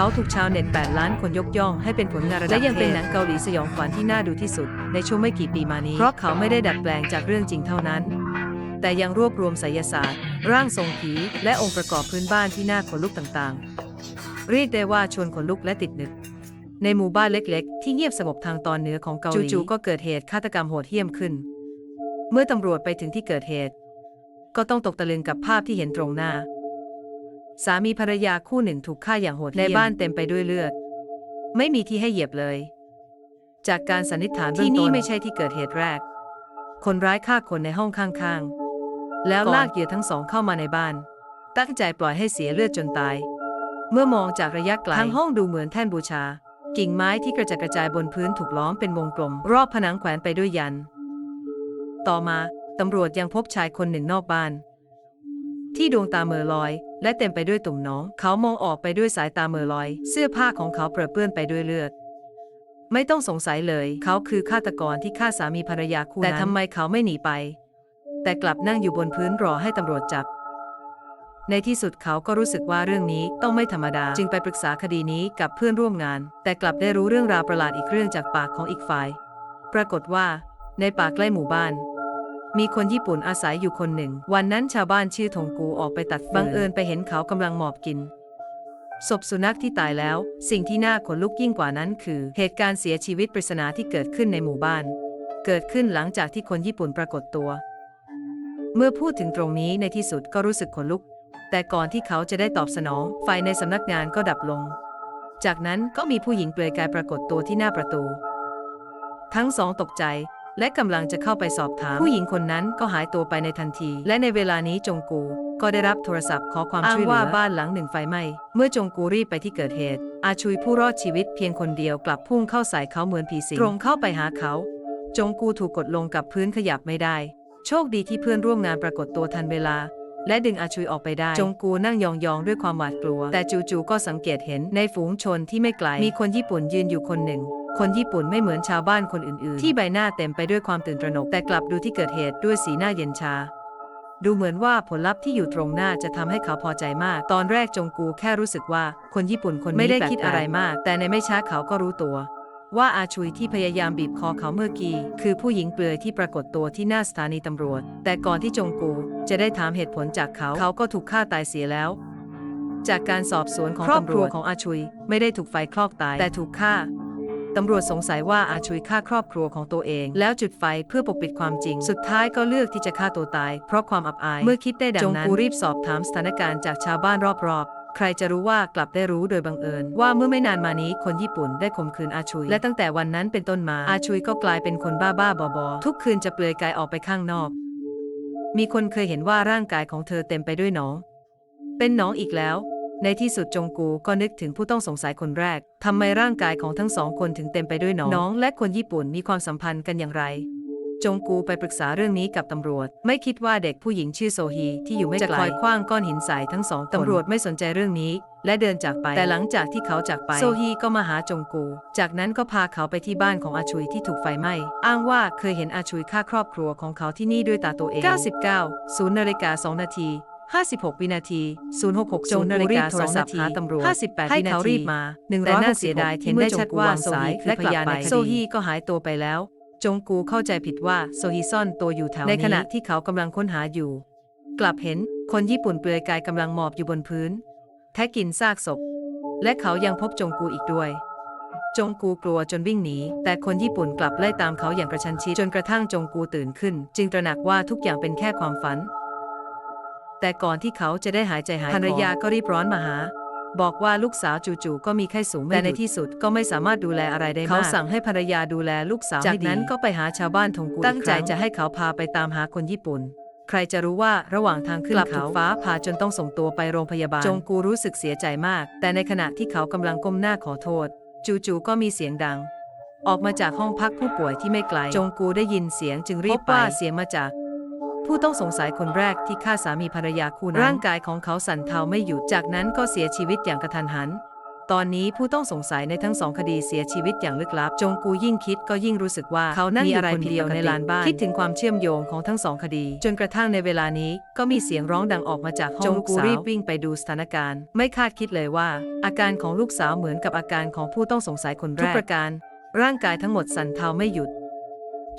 เขาถูกชาวเน็ต 8 ล้านคนยกย่องให้เป็นผลงานระดับและยังเป็นหนังเกาหลีสยองขวัญที่น่าดูที่สุด ในช่วงไม่กี่ปีมานี้ เพราะเขาไม่ได้ดัดแปลงจากเรื่องจริงเท่านั้น แต่ยังรวบรวมไสยศาสตร์ ร่างทรงผี และองค์ประกอบพื้นบ้านที่น่าขนลุกต่างๆ เรียกได้ว่าชวนขนลุกและติดนึก ในหมู่บ้านเล็กๆ ที่เงียบสงบทางตอนเหนือของเกาหลีจู่ๆก็เกิดเหตุฆาตกรรมโหดเหี้ยมขึ้น เมื่อตำรวจไปถึงที่เกิดเหตุ ก็ต้องตกตะลึงกับภาพที่เห็นตรงหน้า สามีภรรยาคู่หนึ่งถูกฆ่าอย่างโหดเหี้ยมในบ้านเต็มไปด้วยเลือด ไม่มีที่ให้เหยียบเลย จากการสันนิษฐานที่นี่ไม่ใช่ที่เกิดเหตุแรก คนร้ายฆ่าคนในห้องข้างๆ แล้วลากเหยื่อทั้งสองเข้ามาในบ้าน ตั้งใจปล่อยให้เสียเลือดจนตาย เมื่อมองจากระยะไกลทั้งห้องดูเหมือนแท่นบูชา กิ่งไม้ที่กระจัดกระจายบนพื้นถูกล้อมเป็นวงกลม รอบผนังแขวนไปด้วยยัน ต่อมาตำรวจยังพบชายคนหนึ่งนอกบ้าน ที่ดวงตาเมอลอย และเต็มไปด้วยตุ่มน้อง เขามองออกไปด้วยสายตาเมอลอย เสื้อผ้าของเขาเปรอะเปื้อนไปด้วยเลือด ไม่ต้องสงสัยเลย เขาคือฆาตกรที่ฆ่าสามีภรรยาคู่นั้นแต่ทำไมเขาไม่หนีไป แต่กลับนั่งอยู่บนพื้นรอให้ตำรวจจับ ในที่สุดเขาก็รู้สึกว่าเรื่องนี้ต้องไม่ธรรมดา จึงไปปรึกษาคดีนี้กับเพื่อนร่วมงาน แต่กลับได้รู้เรื่องราวประหลาดอีกเรื่องจากปากของอีกฝ่าย ปรากฏว่า ในป่าใกล้หมู่บ้าน มีคนญี่ปุ่นอาศัยอยู่คนหนึ่ง วันนั้นชาวบ้านชื่อทงกูออกไปตัดฟืนบังเอิญไปเห็นเขากำลังหมอบกิน ศพสุนัขที่ตายแล้ว สิ่งที่น่าขนลุกยิ่งกว่านั้นคือ เหตุการณ์เสียชีวิตปริศนาที่เกิดขึ้นในหมู่บ้าน เกิดขึ้นหลังจากที่คนญี่ปุ่นปรากฏตัว เมื่อพูดถึงตรงนี้ในที่สุดก็รู้สึกขนลุก แต่ก่อนที่เขาจะได้ตอบสนอง ไฟในสำนักงานก็ดับลง จากนั้นก็มีผู้หญิงเปลือยกายปรากฏตัวที่หน้าประตู ทั้งสองตกใจ และกำลังจะเข้าไปสอบถาม ผู้หญิงคนนั้นก็หายตัวไปในทันที และในเวลานี้จงกูก็ได้รับโทรศัพท์ขอความช่วยเหลือว่าบ้านหลังหนึ่งไฟไหม้เมื่อจงกูรีบไปที่เกิดเหตุ อาชุยผู้รอดชีวิตเพียงคนเดียวกลับพุ่งเข้าใส่เขาเหมือนผีสิงตรงเข้าไปหาเขา จงกูถูกกดลงกับพื้นขยับไม่ได้ โชคดีที่เพื่อนร่วมงานปรากฏตัวทันเวลา และดึงอาชุยออกไปได้ จงกูนั่งยองๆด้วยความหวาดกลัว แต่จู่ๆก็สังเกตเห็นในฝูงชนที่ไม่ไกลมีคนญี่ปุ่นยืนอยู่คนหนึ่ง คนญี่ปุ่นไม่เหมือนชาวบ้านคนอื่นๆ ที่ใบหน้าเต็มไปด้วยความตื่นตระหนกแต่กลับดูที่เกิดเหตุด้วยสีหน้าเย็นชา ดูเหมือนว่าผลลัพธ์ที่อยู่ตรงหน้าจะทำให้เขาพอใจมาก ตอนแรกจงกูแค่รู้สึกว่าคนญี่ปุ่นคนนี้ไม่ได้คิดอะไรมาก แต่ในไม่ช้าเขาก็รู้ตัว ว่าอาชุยที่พยายามบีบคอเขาเมื่อกี้ คือผู้หญิงเปลือยที่ปรากฏตัวที่หน้าสถานีตำรวจ แต่ก่อนที่จงกูจะได้ถามเหตุผลจากเขาเขาก็ถูกฆ่าตายเสียแล้วจากการสอบสวนของครอบครัวของอาชุย ไม่ได้ถูกไฟคลอกตาย แต่ถูกฆ่า ตำรวจสงสัยว่าอาชุยฆ่าครอบครัวของตัวเอง แล้วจุดไฟเพื่อปกปิดความจริง สุดท้ายก็เลือกที่จะฆ่าตัวตาย เพราะความอับอาย เมื่อคิดได้ดังนั้นจงกูรีบสอบถามสถานการณ์จากชาวบ้านรอบๆใครจะรู้ว่ากลับได้รู้โดยบังเอิญ ว่าเมื่อไม่นานมานี้คนญี่ปุ่นได้ข่มขืนอาชุย และตั้งแต่วันนั้นเป็นต้นมาอาชุยก็กลายเป็นคนบ้าบ้าๆบอๆทุกคืนจะเปลือยกายออกไปข้างนอก มีคนเคยเห็นว่าร่างกายของเธอเต็มไปด้วยหนอง เป็นหนองอีกแล้ว ในที่สุดจงกูก็นึกถึงผู้ต้องสงสัยคนแรก ทำไมร่างกายของทั้งสองคนถึงเต็มไปด้วยหนองน้อง และคนญี่ปุ่นมีความสัมพันธ์กันอย่างไร จงกูไปปรึกษาเรื่องนี้กับตำรวจ ไม่คิดว่าเด็กผู้หญิงชื่อโซฮีที่อยู่ไม่ไกลจะคอยคว้างก้อนหินใส่ทั้งสองคนตำรวจไม่สนใจเรื่องนี้ และเดินจากไป แต่หลังจากที่เขาจากไป โซฮีก็มาหาจงกู จากนั้นก็พาเขาไปที่บ้านของอาชุยที่ถูกไฟไหม้ อ้างว่าเคยเห็นอาชุยฆ่าครอบครัวของเขาที่นี่ด้วยตาตัวเอง 99 0นาฬิกา2นาที 56 วินาที 066จงนาฬิกา2นาทีตำรวจ58 ให้เขารีบมาแต่น่าเสียดายที่เมื่อชัดว่าโซฮีและกลับไปโซฮีก็หายตัวไปแล้ว จงกูเข้าใจผิดว่าโซฮีซ่อนตัวอยู่แถวนี้ในขณะที่เขากำลังค้นหาอยู่ กลับเห็นคนญี่ปุ่นเปลือยกายกำลังหมอบอยู่บนพื้น แทะกินซากศพ และเขายังพบจงกูอีกด้วย จงกูกลัวจนวิ่งหนี แต่คนญี่ปุ่นกลับไล่ตามเขาอย่างกระชั้นชิดจนกระทั่งจงกูตื่นขึ้น จึงตระหนักว่าทุกอย่างเป็นแค่ความฝัน แต่ก่อนที่เขาจะได้หายใจหายคอภรรยาก็รีบร้อนมาหา บอกว่าลูกสาวจู่ๆก็มีไข้สูงแต่ในที่สุดก็ไม่สามารถดูแลอะไรได้มากเขาสั่งให้ภรรยาดูแลลูกสาวจากนั้นก็ไปหาชาวบ้านทงกูตั้งใจจะให้เขาพาไปตามหาคนญี่ปุ่น ใครจะรู้ว่าระหว่างทางขึ้นเขาฟ้าผ่าจนต้องส่งตัวไปโรงพยาบาล จงกูรู้สึกเสียใจมาก แต่ในขณะที่เขากำลังก้มหน้าขอโทษ จู่ๆก็มีเสียงดังออกมาจากห้องพักผู้ป่วยที่ไม่ไกล จงกูได้ยินเสียงจึงรีบไปว่าเสียงมาจาก ผู้ต้องสงสัยคนแรกที่ฆ่าสามีภรรยาคู่นั้นร่างกายของเขาสั่นเทาไม่หยุดจากนั้นก็เสียชีวิตอย่างกระทันหัน ตอนนี้ผู้ต้องสงสัยในทั้งสองคดีเสียชีวิตอย่างลึกลับ จงกูยิ่งคิดก็ยิ่งรู้สึกว่าเขานั่งอยู่คนเดียวในลานบ้านคิดถึงความเชื่อมโยงของทั้งสองคดี จนกระทั่งในเวลานี้ก็มีเสียงร้องดังออกมาจากห้องจงกูรีบวิ่งไปดูสถานการณ์ ไม่คาดคิดเลยว่า อาการของลูกสาวเหมือนกับอาการของผู้ต้องสงสัยคนแรกทุกประการ ร่างกายทั้งหมดสั่นเทาไม่หยุด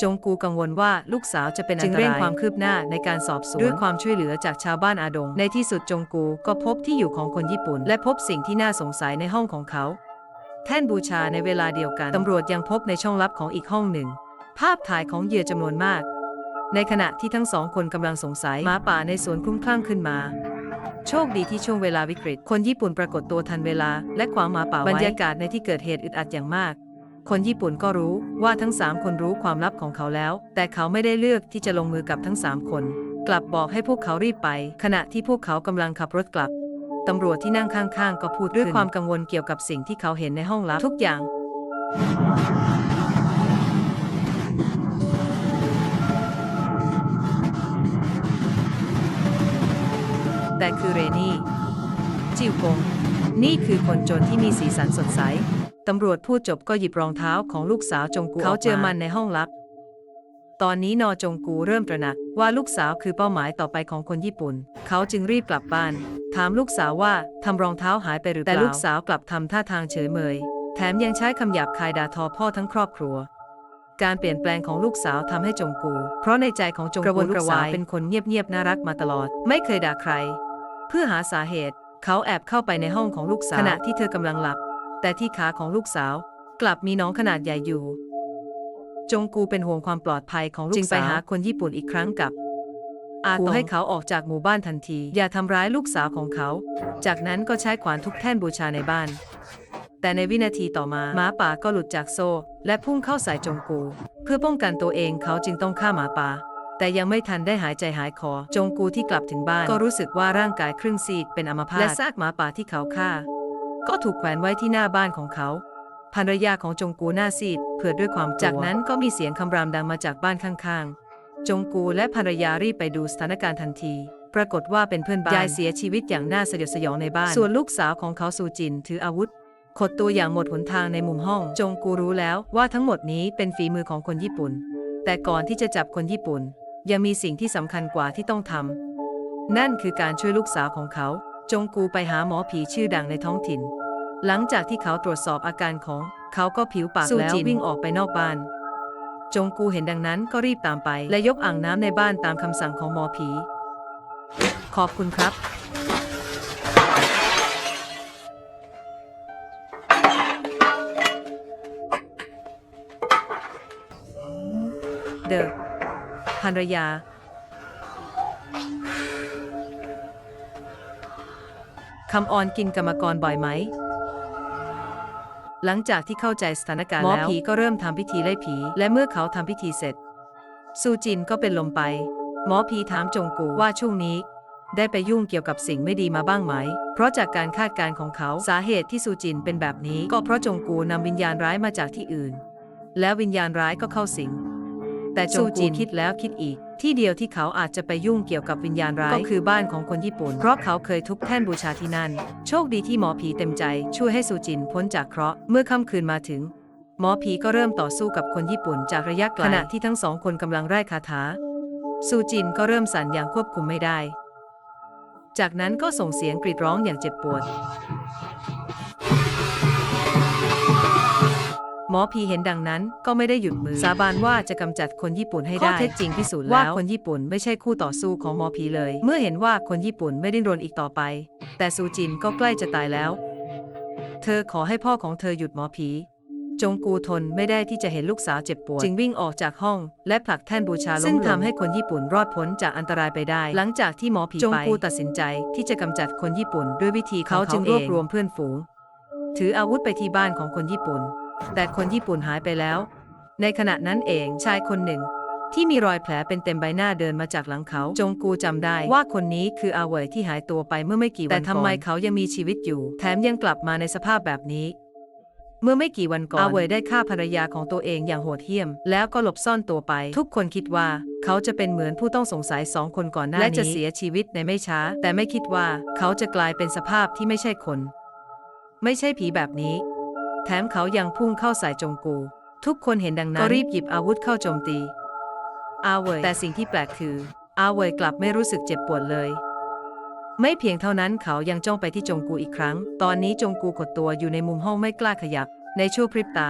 จงกูกังวลว่าลูกสาวจะเป็นอันตรายจึงเร่งความคืบหน้าในการสอบสวนด้วยความช่วยเหลือจากชาวบ้านอาดง ในที่สุดจงกูก็พบที่อยู่ของคนญี่ปุ่น และพบสิ่งที่น่าสงสัยในห้องของเขา แท่นบูชาในเวลาเดียวกันตำรวจยังพบในช่องลับของอีกห้องหนึ่ง ภาพถ่ายของเหยื่อจำนวนมาก ในขณะที่ทั้งสองคนกำลังสงสัยหมาป่าในสวนคลุ้มคลั่งขึ้นมาโชคดีที่ช่วงเวลาวิกฤต คนญี่ปุ่นปรากฏตัวทันเวลา และขวางหมาป่าไว้บรรยากาศในที่เกิดเหตุอึดอัดอย่างมาก คนญี่ปุ่นก็รู้ว่าทั้งสามคนรู้ความลับของเขาแล้ว แต่เขาไม่ได้เลือกที่จะลงมือกับทั้งสามคน กลับบอกให้พวกเขารีบไป ขณะที่พวกเขากำลังขับรถกลับตำรวจที่นั่งข้างๆ ก็พูดด้วยความกังวลเกี่ยวกับสิ่งที่เขาเห็นในห้องลับทุกอย่าง แต่คือเรนี่ จิวกง นี่คือคนจนที่มีสีสันสดใส ตำรวจพูดจบก็หยิบรองเท้าของลูกสาวจงกูเขาเจอมันในห้องลับ ตอนนี้นอจงกูเริ่มตระหนักว่าลูกสาวคือเป้าหมายต่อไปของคนญี่ปุ่น เขาจึงรีบกลับบ้าน ถามลูกสาวว่าทำรองเท้าหายไปหรือเปล่าแต่ลูกสาวกลับทำท่าทางเฉยเมย แถมยังใช้คำหยาบคายด่าทอพ่อทั้งครอบครัว การเปลี่ยนแปลงของลูกสาวทำให้จงกู เพราะในใจของจงกูลูกสาวเป็นคนเงียบๆน่ารักมาตลอด ไม่เคยด่าใคร เพื่อหาสาเหตุ เขาแอบเข้าไปในห้องของลูกสาวขณะที่เธอกำลังหลับ แต่ที่ขาของลูกสาวกลับมีน้องขนาดใหญ่อยู่ จงกูเป็นห่วงความปลอดภัยของลูกสาวจึงไปหาคนญี่ปุ่นอีกครั้งกับอากูให้เขาออกจากหมู่บ้านทันที อย่าทำร้ายลูกสาวของเขา จากนั้นก็ใช้ขวานทุบแท่นบูชาในบ้าน แต่ในวินาทีต่อมาหมาป่าก็หลุดจากโซ่ และพุ่งเข้าใส่จงกู เพื่อป้องกันตัวเองเขาจึงต้องฆ่าหมาป่า แต่ยังไม่ทันได้หายใจหายคอจงกูที่กลับถึงบ้าน ก็รู้สึกว่าร่างกายครึ่งซีกเป็นอัมพาตและซากหมาป่าที่เขาฆ่า ก็ถูกแขวนไว้ที่หน้าบ้านของเขาภรรยาของจงกูหน้าซีดเผื่อด้วยความจากนั้นก็มีเสียงคำรามดังมาจากบ้านข้างๆ จงกูและภรรยารีบไปดูสถานการณ์ทันที ปรากฏว่าเป็นเพื่อนบ้านยายเสียชีวิตอย่างน่าสยดสยองในบ้าน ส่วนลูกสาวของเขาซูจินถืออาวุธ ขดตัวอย่างหมดหนทางในมุมห้อง จงกูรู้แล้วว่าทั้งหมดนี้เป็นฝีมือของคนญี่ปุ่น แต่ก่อนที่จะจับคนญี่ปุ่น ยังมีสิ่งที่สำคัญกว่าที่ต้องทำนั่นคือการช่วยลูกสาวของเขา จงกูไปหาหมอผีชื่อดังในท้องถิ่น หลังจากที่เขาตรวจสอบอาการของเขาก็ผิวปากแล้ววิ่งออกไปนอกบ้าน จงกูเห็นดังนั้นก็รีบตามไป และยกอ่างน้ำในบ้านตามคำสั่งของหมอผี ขอบคุณครับ เดอะภรรยา คำออนกินกรรมกรบ่อยไหม หลังจากที่เข้าใจสถานการณ์แล้ว หมอผีก็เริ่มทำพิธีไล่ผี และเมื่อเขาทำพิธีเสร็จ ซูจินก็เป็นลมไป หมอผีถามจงกูว่าช่วงนี้ ได้ไปยุ่งเกี่ยวกับสิ่งไม่ดีมาบ้างไหม เพราะจากการคาดการณ์ของเขาสาเหตุที่ซูจินเป็นแบบนี้ ก็เพราะจงกูนำวิญญาณร้ายมาจากที่อื่น แล้ววิญญาณร้ายก็เข้าสิง แต่จงกูคิดแล้วคิดอีก ที่เดียวที่เขาอาจจะไปยุ่งเกี่ยวกับวิญญาณร้ายก็คือบ้านของคนญี่ปุ่น เพราะเขาเคยทุบแท่นบูชาที่นั่น โชคดีที่หมอผีเต็มใจ ช่วยให้ซูจินพ้นจากเคราะห์เมื่อค่ำคืนมาถึง หมอผีก็เริ่มต่อสู้กับคนญี่ปุ่นจากระยะไกลขณะที่ทั้งสองคนกำลังไร้คาถาซูจินก็เริ่มสั่นอย่างควบคุมไม่ได้ จากนั้นก็ส่งเสียงกรีดร้องอย่างเจ็บปวด หมอผีเห็นดังนั้นก็ไม่ได้หยุดมือ สาบานว่าจะกำจัดคนญี่ปุ่นให้ได้ข้อเท็จจริงพิสูจน์แล้วว่าคนญี่ปุ่นไม่ใช่คู่ต่อสู้ของหมอผีเลย เมื่อเห็นว่าคนญี่ปุ่นไม่ดิ้นรนอีกต่อไป แต่ซูจินก็ใกล้จะตายแล้ว เธอขอให้พ่อของเธอหยุดหมอผีจงกูทนไม่ได้ที่จะเห็นลูกสาวเจ็บปวดจึงวิ่งออกจากห้อง และผลักแท่นบูชาล้มซึ่งทำให้คนญี่ปุ่นรอดพ้นจากอันตรายไปได้ หลังจากที่หมอผีไปจงกูตัดสินใจที่จะกำจัดคนญี่ปุ่นด้วยวิธีเขาจึงรวบรวมเพื่อนฝูง ถืออาวุธไปที่บ้านของคนญี่ปุ่น แต่คนญี่ปุ่นหายไปแล้ว ในขณะนั้นเองชายคนหนึ่ง ที่มีรอยแผลเป็นเต็มใบหน้าเดินมาจากหลังเขา จงกูจำได้ว่าคนนี้คืออาเหวยที่หายตัวไปเมื่อไม่กี่วันก่อนแต่ทำไมเขายังมีชีวิตอยู่ แถมยังกลับมาในสภาพแบบนี้ เมื่อไม่กี่วันก่อนอาเหวยได้ฆ่าภรรยาของตัวเองอย่างโหดเหี้ยม แล้วก็หลบซ่อนตัวไป ทุกคนคิดว่า เขาจะเป็นเหมือนผู้ต้องสงสัยสองคนก่อนหน้านี้และจะเสียชีวิตในไม่ช้า แต่ไม่คิดว่า เขาจะกลายเป็นสภาพที่ไม่ใช่คน ไม่ใช่ผีแบบนี้ แถมเขายังพุ่งเข้าใส่จงกู ทุกคนเห็นดังนั้นก็รีบหยิบอาวุธเข้าโจมตี อาเวยแต่สิ่งที่แปลกคือ อาเวยกลับไม่รู้สึกเจ็บปวดเลย ไม่เพียงเท่านั้นเขายังจ้องไปที่จงกูอีกครั้ง ตอนนี้จงกูกดตัวอยู่ในมุมห้องไม่กล้าขยับ ในชั่วพริบตา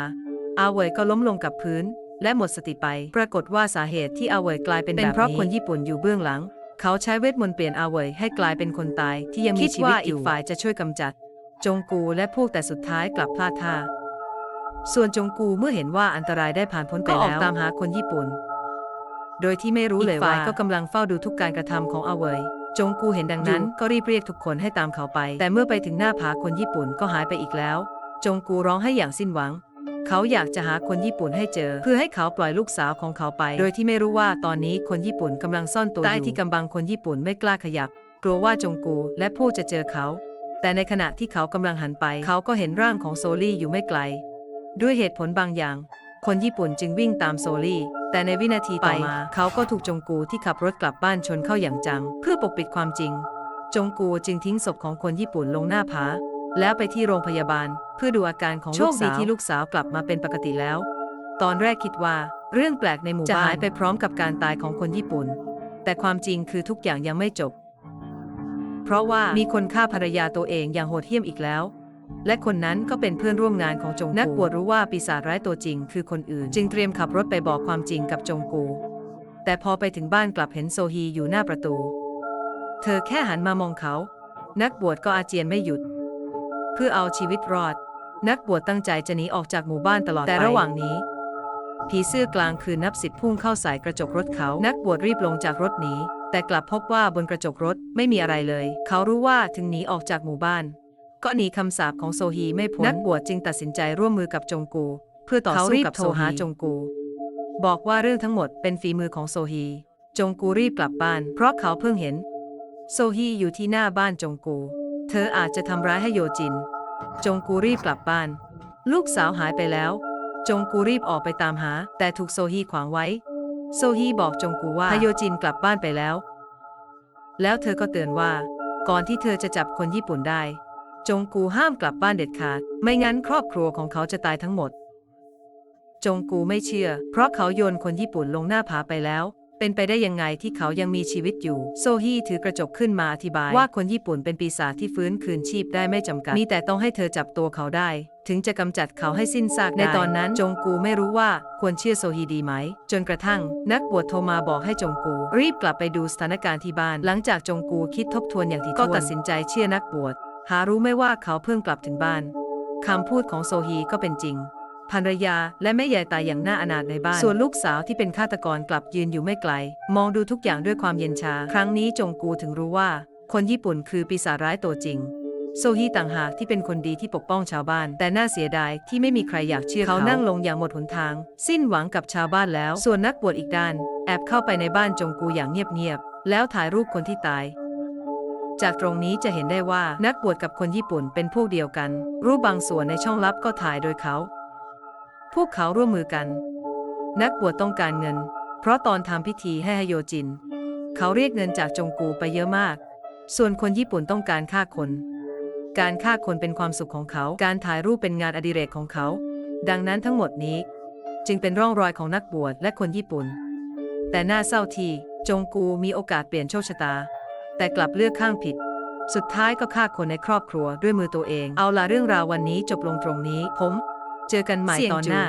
อาเวยก็ล้มลงกับพื้น และหมดสติไป ปรากฏว่าสาเหตุที่อาเวยกลายเป็นแบบนี้เป็นเพราะคนญี่ปุ่นอยู่เบื้องหลัง เขาใช้เวทมนต์เปลี่ยนอาเวยให้กลายเป็นคนตายที่ยังมีชีวิตอยู่คิดว่าอีกฝ่ายจะช่วยกำจัด จงกูและพวกแต่สุดท้ายกลับพลาดท่า ส่วนจงกูเมื่อเห็นว่าอันตรายได้ผ่านพ้นไปแล้วก็ออกตามหาคนญี่ปุ่น โดยที่ไม่รู้เลยว่าก็กำลังเฝ้าดูทุกการกระทำของอาเวยจงกูเห็นดังนั้นก็รีบเรียกทุกคนให้ตามเขาไป แต่เมื่อไปถึงหน้าผาคนญี่ปุ่นก็หายไปอีกแล้ว จงกูร้องให้อย่างสิ้นหวัง เขาอยากจะหาคนญี่ปุ่นให้เจอ เพื่อให้เขาปล่อยลูกสาวของเขาไป โดยที่ไม่รู้ว่าตอนนี้คนญี่ปุ่นกำลังซ่อนตัวอยู่ใต้ที่กำบังคนญี่ปุ่นไม่กล้าขยับ กลัวว่าจงกูและพวกจะเจอเขา แต่ในขณะที่เขากำลังหันไป เขาก็เห็นร่างของโซลี่อยู่ไม่ไกล ด้วยเหตุผลบางอย่าง คนญี่ปุ่นจึงวิ่งตามโซลี่ แต่ในวินาทีต่อมา เขาก็ถูกจงกูที่ขับรถกลับบ้านชนเข้าอย่างจัง เพื่อปกปิดความจริง จงกูจึงทิ้งศพของคนญี่ปุ่นลงหน้าผา แล้วไปที่โรงพยาบาล เพื่อดูอาการของลูกสาวโชคดีที่ลูกสาวกลับมาเป็นปกติแล้ว ตอนแรกคิดว่า เรื่องแปลกในหมู่บ้านจะหายไปพร้อมกับการตายของคนญี่ปุ่น แต่ความจริงคือทุกอย่างยังไม่จบ เพราะว่ามีคนฆ่าภรรยาตัวเองอย่างโหดเหี้ยมอีกแล้ว และคนนั้นก็เป็นเพื่อนร่วมงานของจงกูนักบวชรู้ว่าปีศาจร้ายตัวจริง คือคนอื่น จึงเตรียมขับรถไปบอกความจริงกับจงกู แต่พอไปถึงบ้านกลับเห็นโซฮีอยู่หน้าประตู เธอแค่หันมามองเขา นักบวชก็อาเจียนไม่หยุด เพื่อเอาชีวิตรอด นักบวชตั้งใจจะหนีออกจากหมู่บ้านตลอดแต่ระหว่างนี้ผีเสื้อกลางคืนนับสิบพุ่งเข้าใส่กระจกรถเขา นักบวชรีบลงจากรถหนี แต่กลับพบว่าบนกระจกรถไม่มีอะไรเลย เขารู้ว่าถึงหนีออกจากหมู่บ้าน ก็หนีคำสาปของโซฮีไม่พ้นนักบวชจึงตัดสินใจร่วมมือกับจงกู เพื่อต่อสู้กับโซหาจงกู บอกว่าเรื่องทั้งหมดเป็นฝีมือของโซฮี จงกูรีบกลับบ้าน เพราะเขาเพิ่งเห็น โซฮีอยู่ที่หน้าบ้านจงกู เธออาจจะทำร้ายให้โยจิน จงกูรีบกลับบ้าน ลูกสาวหายไปแล้ว จงกูรีบออกไปตามหา แต่ถูกโซฮีขวางไว้ โซฮีบอกจงกูว่าฮโยจินกลับบ้านไปแล้ว แล้วเธอก็เตือนว่า ก่อนที่เธอจะจับคนญี่ปุ่นได้ จงกูห้ามกลับบ้านเด็ดขาด ไม่งั้นครอบครัวของเขาจะตายทั้งหมด จงกูไม่เชื่อ เพราะเขาโยนคนญี่ปุ่นลงหน้าผาไปแล้ว เป็นไปได้ยังไงที่เขายังมีชีวิตอยู่ โซฮีถือกระจกขึ้นมาอธิบาย ว่าคนญี่ปุ่นเป็นปีศาจที่ฟื้นคืนชีพได้ไม่จำกัด มีแต่ต้องให้เธอจับตัวเขาได้ ถึงจะกำจัดเขาให้สิ้นซากในตอนนั้นจงกูไม่รู้ว่าควรเชื่อโซฮีดีไหม จนกระทั่ง นักบวชโทรมาบอกให้จงกู รีบกลับไปดูสถานการณ์ที่บ้าน หลังจากจงกูคิดทบทวนอย่างถี่ถ้วนก็ตัดสินใจเชื่อนักบวชหารู้ไม่ว่าเขาเพิ่งกลับถึงบ้านคำพูดของโซฮีก็เป็นจริง ภรรยา และแม่ยายตายอย่างน่าอนาถในบ้าน ส่วนลูกสาวที่เป็นฆาตกรกลับยืนอยู่ไม่ไกล มองดูทุกอย่างด้วยความเย็นชา ครั้งนี้จงกูถึงรู้ว่า คนญี่ปุ่นคือปีศาจร้ายตัวจริง โซฮีต่างหากที่เป็นคนดีที่ปกป้องชาวบ้าน แต่น่าเสียดายที่ไม่มีใครอยากเชื่อเขาเขานั่งลงอย่างหมดหนทาง สิ้นหวังกับชาวบ้านแล้ว ส่วนนักบวชอีกด้าน แอบเข้าไปในบ้านจงกูอย่างเงียบๆแล้วถ่ายรูปคนที่ตายจากตรงนี้จะเห็นได้ว่านักบวชกับคนญี่ปุ่นเป็นพวกเดียวกัน รูปบางส่วนในช่องลับก็ถ่ายโดยเขา พวกเขาร่วมมือกัน นักบวชต้องการเงิน เพราะตอนทำพิธีให้ฮโยจิน เขาเรียกเงินจากจงกูไปเยอะมาก ส่วนคนญี่ปุ่นต้องการฆ่าคน การฆ่าคนเป็นความสุขของเขา การถ่ายรูปเป็นงานอดิเรกของเขา ดังนั้นทั้งหมดนี้ จึงเป็นร่องรอยของนักบวชและคนญี่ปุ่น แต่น่าเศร้าทีจงกูมีโอกาสเปลี่ยนโชคชะตา แต่กลับเลือกข้างผิดสุดท้ายก็ฆ่าคนในครอบครัวด้วยมือตัวเอง เอาละเรื่องราววันนี้จบลงตรงนี้ ผม เจอกันใหม่ตอนหน้า